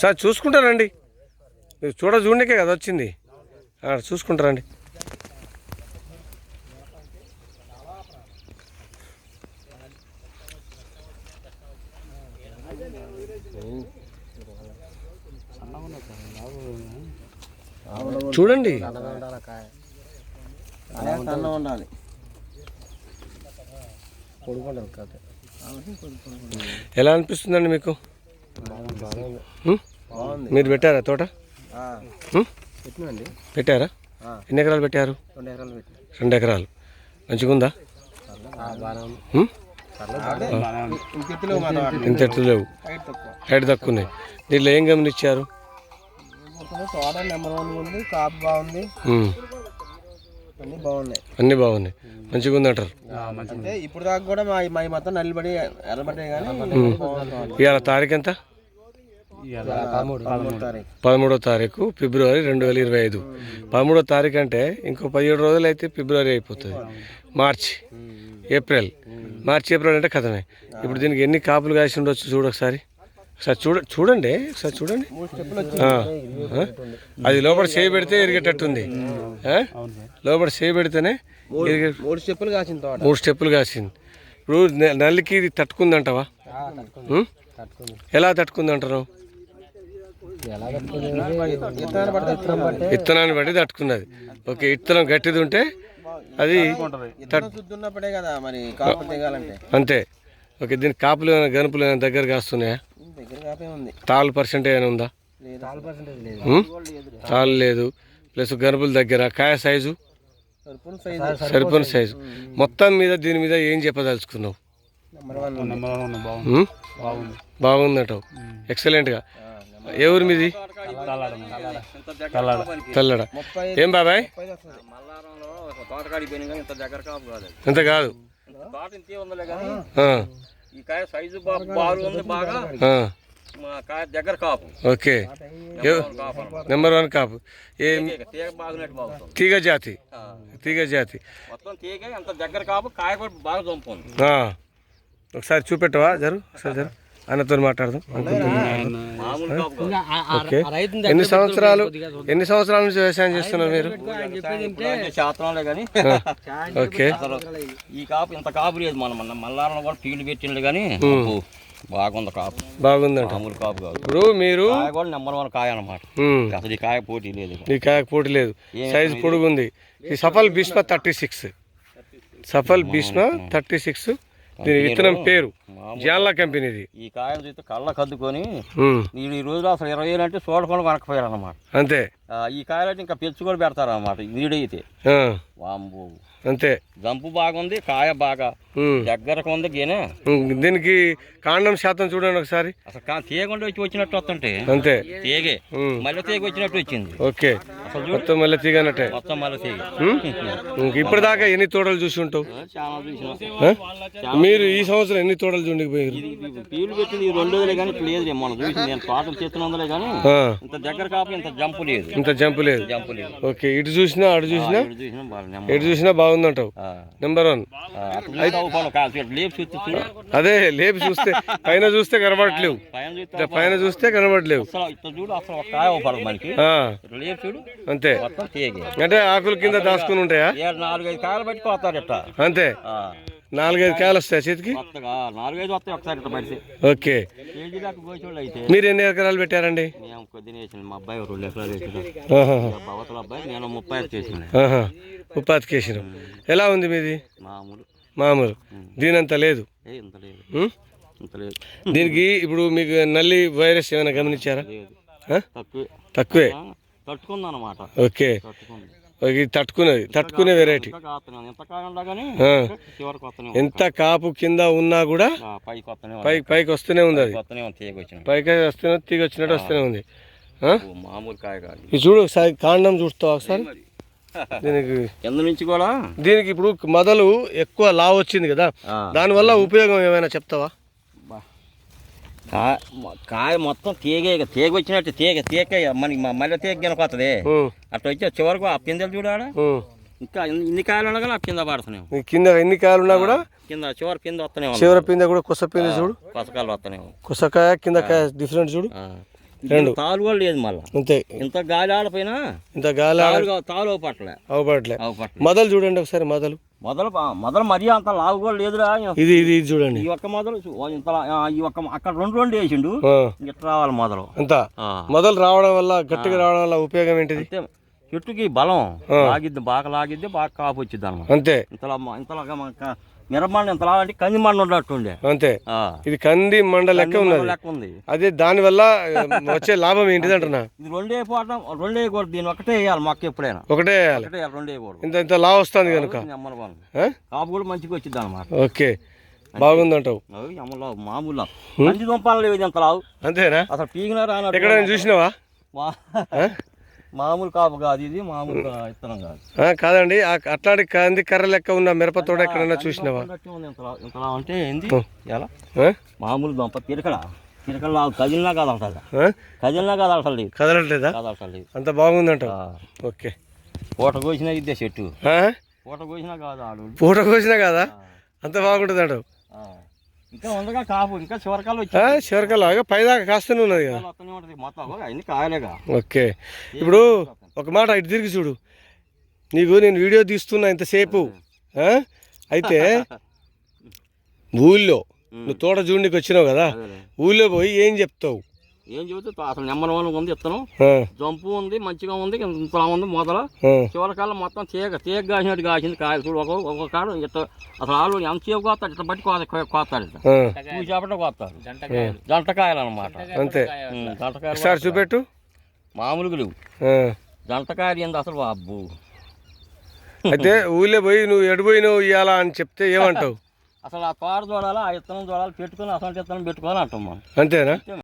Sir చూసుకుంటారండి. మీరు చూడ చూడకే కదా వచ్చింది. ఆ, చూసుకుంటారండి. చూడండి. ఉండాలి ఎలా అనిపిస్తుందండి మీకు? మీరు పెట్టారా తోట? పెట్టారా? ఎన్ని ఎకరాలు పెట్టారు? రెండు ఎకరాలు పెట్టి రెండు ఎకరాలు. మంచిగా ఉందా. ఉం? ఇంకెత్తులేవు మన ఇంత ఎట్లు లేవు హైట్ తక్కువ. ఉన్నాయి దీంట్లో ఏం గమనించారు? ఉంది. అన్ని బాగున్నాయి. అన్నీ బాగున్నాయి. మంచిగా ఉందంటారు అంటే ఇప్పుడు దాకా కూడా మా మా మొత్తం నల్లిబడి ఎర్రబడ్డాయి కానీ ఇవాళ తారీఖు ఎంత? పదమూడు. తారీఖు. ఫిబ్రవరి రెండు వేల ఇరవై ఐదు. పదమూడో తారీఖు అంటే ఇంకో పదిహేడు రోజులు అయితే ఫిబ్రవరి అయిపోతుంది. March April. మార్చ్ ఏప్రిల్ అంటే కథమే. ఇప్పుడు దీనికి ఎన్ని కాపులు కాసి ఉండొచ్చు చూడు ఒకసారి. ఒకసారి చూడ చూడండి ఒకసారి చూడండి? అది లోపల చేయి పెడితే ఇరిగేటట్టుంది ఆ? లోపల చేయి పెడితేనే మూడు స్టెప్పులు కాసిన తోట. మూడు స్టెప్పులు కాసింది. ఇప్పుడు నె- నల్లికి ఇది తట్టుకుందంటావా? ఎలా తట్టుకుంది విత్తనాన్ని బట్టి తట్టుకున్నది. ఓకే విత్తనం గట్టిది ఉంటే అది కదా మరి అంతే. ఓకే దీనికి కాపులు ఏమైనా గనుపులు ఏమైనా దగ్గర కాస్తున్నాయా? దగ్గర కాపే ఉంది తాళ్ళు పర్సెంట్ ఏమైనా ఉందా? లేదు. తాలు పర్సెంటేజ్ లేదు ఉం? తాళ్ళు లేదు. ప్లస్ గనుపుల దగ్గర కాయ సైజు? సరిపోయిన సైజు. మొత్తం మీద దీని మీద ఏం చెప్పదలుచుకున్నావు? బాగుందటవు ఎక్సలెంట్గా ఏ ఊరి మీది? తెల్లడ. ఏం బాబాయ్? ఇంత కాదు. ఈ కాయ సైజు బారు ఉంది బాగా ఆ, మా కాయ దగ్గర కాపు ఓకే. నెంబర్ వన్ కాపు. ఏ తీగ జాతి. తీగ జాతి. మొత్తం తీగ ఎంత దగ్గర కాపు కాయ కూడా బాగా చంపుంది ఆ, ఒకసారి చూపెట్టవా? జరు. ఒకసారి జరు. అన్నతో మాట్లాడదాం. మామూలు కాపు కాదు. ఓకే. ఎన్ని సంవత్సరాలు ఎన్ని సంవత్సరాల నుంచి వ్యవసాయం చేస్తున్నారు మీరు? ఓకే. ఈ కాపు ఇంత కాపు లేదు మన మన మల్లారంలో కూడా ఫీల్డ్ పెట్టిండు కానీ బాగుంది కాపు. బాగుందంట. మామూలు కాపు కాదు. ఇప్పుడు మీరు కాయ కూడా నెంబర్ వన్ కాయ అన్నమాట. ఉమ్, అసలు ఈ కాయ పోటీ లేదు ఈ కాయకు పోటీ లేదు. సైజు పొడుగు ఉంది ఈ Safal Bhishma thirty six. Safal Bhishma thirty six. దీని విత్తనం పేరు. జాన్లా కంపెనీది. ఈ కాయను చూస్తే కళ్ళ కద్దుకొని ఉమ్, నేను ఈ రోజులో అసలు ఇరవై వేలు అంటే చూడకుండా కొనకపోయారు అనమాట అంతే. ఈ కాయలు అయితే ఇంకా పెంచు కూడా పెడతారు అనమాట నీడైతే ఆ, వాంబు అంతే. జంపు బాగుంది కాయ బాగా దగ్గరకు ఉంది గేనే. దీనికి కాండం శాతం చూడండి ఒకసారి. అసలు తీయకుండా వచ్చి వచ్చినట్టు వస్తుంటే. అంతే. తీగే. మళ్ళీ తీగ వచ్చినట్టు వచ్చింది. ఓకే. మొత్తం మళ్ళీ తీగనట్టే మొత్తం మళ్ళీ తీగ. ఇంక ఇప్పటిదాకా ఎన్ని తోటలు చూసి ఉంటావు? మీరు ఈ సంవత్సరం ఎన్ని తోటలు చూడకపోయారు పీలు పెట్టింది రెండు రోజులే కానీ ఇప్పుడు లేదు మనం చూసింది నేను తోటలు చేస్తున్నందులే కానీ ఇంత దగ్గర కాపు ఇంత జంపు లేదు. ఇంత జంపు లేదు. జంపు లేదు. ఓకే. ఇటు చూసినా అటు చూసినా? ఎటు చూసినా బాగా బాగుందంటావు. నెంబర్ వన్ అదే లేపి చూస్తే పైన చూస్తే కనబడట్లేవు. పైన చూస్తే కనబడలేవు అంతే. అంటే ఆకుల కింద దాచుకుని ఉంటాయా? అంతే. నాలుగైదు కాయలు వస్తాయి చేతికి? నాలుగైదు వస్తాయి ఒకసారి ఓకే. మీరు ఎన్ని ఎకరాలు పెట్టారండి? మేము కొద్దిగా వేసిన మా అబ్బాయి ఒక రెండు ఎకరాలు వేసిన. ఆహాహా. భవతల అబ్బాయి నేను ముప్పై చేసిన. కేసినాం ఎలా ఉంది మీది? మామూలు. మామూలు. దీనంత లేదు. దీనికి ఇప్పుడు మీకు నల్లి వైరస్ ఏమైనా గమనించారా? తక్కువే. తక్కువే. ఓకే. ఇది తట్టుకునేది తట్టుకునే వెరైటీ ఎంత కాపు కింద ఉన్నా కూడా పైకి పై పైకి వస్తూనే ఉంది అది. పైకి వస్తూనే తీగ వచ్చినట్టు. వస్తూనే ఉంది. ఇది చూడు ఒకసారి కాండం చూస్తావు ఒకసారి? దీనికి కింద నుంచి కూడా? దీనికి ఇప్పుడు మొదలు ఎక్కువ లావ్ వచ్చింది కదా. దానివల్ల ఉపయోగం ఏమైనా చెప్తావా. కాయ మొత్తం తీగ తీగ వచ్చినట్టు తీగ తీగ మనకి మళ్ళీ తీగ గినకొస్తుంది ఉం, అట్లా వచ్చి చివరకు ఆ పిందెలు చూడాడ ఉం. ఇంకా ఇన్ని- ఇన్ని కాయలు ఉండగా ఆ కింద పడుతున్నాయి కింద ఎన్ని కాయలు ఉన్నా కూడా కింద చివరి పిందె వస్తూనే ఉంది చివరి పిందె కూడా కుస పిందె చూడు. కొసకాయలు వస్తూనే ఉంది కుసకాయ కింద కాయ డిఫరెంట్ చూడు. రెండు. తాలు కూడా లేదు మళ్ళా. అంతే. ఇంత గాలి ఆడపోయినా ఇంత గాలి తాలు తాలు పట్టలే అవపట్లే మొదలు చూడండి ఒకసారి మొదలు. మొదలు మొదలు మరీ అంత లావు కూడా లేదురా. ఇది ఇది చూడండి. ఈ ఒక్క మొదలు ఇంత ఈ ఒక్క అక్కడ రెండు రెండు వేసిండు. ఆ, ఇట్లా రావాలి మొదలు. అంతా. మొదలు రావడం వల్ల గట్టిగా రావడం వల్ల ఉపయోగం ఏంటిది? చెట్టుకి బలం. లాగిద్ది బాగా లాగిద్ది బాగా కాపు వచ్చింది అనమాట అంతే. ఇంతలా ఇంతలాగా మన మిరమండ ఇంతలా అంటే కంది మండ ఉన్నట్టుండే. అంతే. ఇది కంది మండ లెక్క ఉన్నది. లెక్క ఉంది. అదే దానివల్ల వచ్చే లాభం ఏంటిది అంటున్నా? ఇది రెండే పోవటం రెండే కూడా దీని ఒకటే వేయాలి మొక్క ఎప్పుడైనా. ఒకటే వేయాలి. రెండే వేయకూడదు ఇంత ఇంత లావ్ వస్తుంది కనుక? కాపు కూడా మంచిగా వచ్చింది అనమాట ఓకే. బాగుందంటావు అమ్మలో మామూలు మంచి దుంపాలు లేవు ఇది ఎంత లావు. అంతేనా? అసలు పీగినా రానట్టు ఎక్కడైనా చూసినావా? మామూలు కాపు కాదు ఇది మామూలు ఇత్తనం కాదు. కాదండి అట్లాంటి కంది కర్ర లెక్క ఉన్న మిరప తోట ఎక్కడైనా చూసినావా? ఇంతలా అంటే ఏంది? ఎలా? మామూలు దుంప తిరకడ. లావు కదిలినా కదలటది? కదిలినా కదలటలేదు? కదలట్లేదా కదలటలేదు అంత బాగుందంటావు ఓకే. పూట కోసినా ఇద్దే చెట్టు? పూట కోసినా కాదు పూట కోసినా కదా? అంత బాగుంటుంది అంటావు ఆ. ఇంకా ఉందగా కాపు ఇంకా చివరికాలు వచ్చి ఆ, చివరికల్లాగా పైదాకా కాస్తూనే ఉన్నది కదా వస్తూనే ఉంటుంది మొత్తం అన్ని కాయలేగా. ఓకే. ఇప్పుడు ఒక మాట ఇటు తిరిగి చూడు. నీకు నేను వీడియో తీస్తున్నా ఇంతసేపు? అయితే ఊళ్ళో నువ్వు తోట చూడడానికి వచ్చినావు కదా. ఊళ్ళో పోయి ఏం చెప్తావు? ఏం చెబుతే అసలు నెంబర్ వన్ ఉంది ఇత్తనం. జంపు ఉంది మంచిగా ఉంది ఇంతలా ఉంది మొదల చివరికాల మొత్తం తీగ తీగ కాసినట్టు కాసింది కాయలు చూడు ఒక ఒక కాడు ఇట్ట అసలు ఆలు ఎంతసేపు కోస్తాడు ఇట్లా బట్టి కోత కోస్తాడు ఇట్ట. చేపట్టే కోస్తాడు జంటకాయలు. అనమాట అంతే. జంటకాయలు చూపెట్టు. మామూలుగా లేవు. జంటకాయలు ఏంది అసలు అబ్బు అయితే ఊళ్ళో పోయి నువ్వు ఎడిపోయినావు ఇవ్వాలా అని చెప్తే ఏమంటావు? అసలు ఆ తోట చూడాలి ఆ ఇత్తనం చూడాలి పెట్టుకొని అసలు ఇత్తనం పెట్టుకోవాలి అంటాం మనం. అంతేనా?